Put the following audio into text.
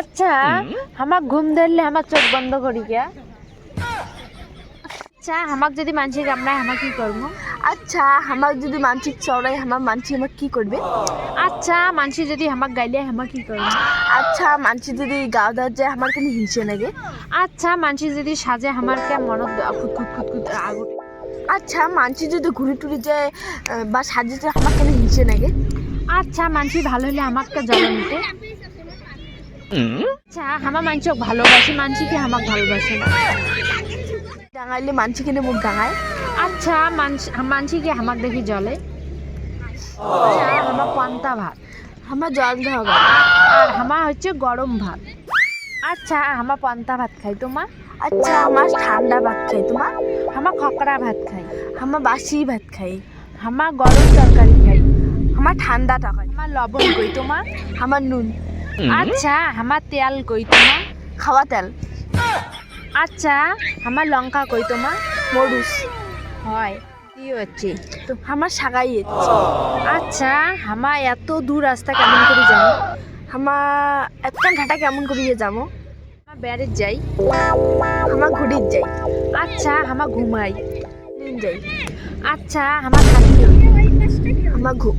আচ্ছা আমাক ঘুম ধরলে আমার চোখ বন্ধ করি গিয়া আচ্ছা আমাক যদি মানসি কামড়ায় আমাক কি করব? আচ্ছা আমার যদি মানসিক চড়াই আমার মানসি আমার কি করবে? আচ্ছা মানসি যদি আমাক গাইলে আমাক কি করব? আচ্ছা মানসি যদি গাও দেওয়ার যায় আমার কেন হিংসে লাগে? আচ্ছা মানসি যদি সাজে আমার কে মনত খুদ খুদ খুদ খুদ আগুন? আচ্ছা মানসি যদি ঘুরে টুরে যায় বা সাজে যায় আমার কেন হিংসে লাগে? আচ্ছা মানসি ভালো হলে আমাকে জ্বলে নিতে আচ্ছা আমার মানসিক ভালোবাসি মানসি কি আমাক ভালোবাসে না? ডাঙাইলে মানসি কেন মুখ ডাঙায়? আচ্ছা মানসি কি আমাক দেখি জ্বলে আচ্ছা আমার পান্তা ভাত। আমার জল গেল আর আমার হচ্ছে গরম ভাত। আচ্ছা আমার পান্তা ভাত খাই তোমার আচ্ছা আমার ঠান্ডা ভাত খাই তোমার আমার খকরা ভাত খাই। আমার বাসি ভাত খাই। আমার গরম তরকারি খাই। আমার ঠান্ডা টাকাই আমার লবণ কই তোমার আমার নুন। আচ্ছা আমার তেল কই তোমার? খাওয়া তেল। আচ্ছা আমার লঙ্কা কই তোমার? মরুস। হয় কি হচ্ছে? তো আমার সাগাই আচ্ছা আমার এত দূর রাস্তা কেমন করে যাব আমার একটা ঘাটা কেমন করিয়ে যাব? আমার বেড়ে যাই। আমার ঘুরির যাই। আচ্ছা আমার ঘুমাই। যাই। আচ্ছা আমার আমার ঘু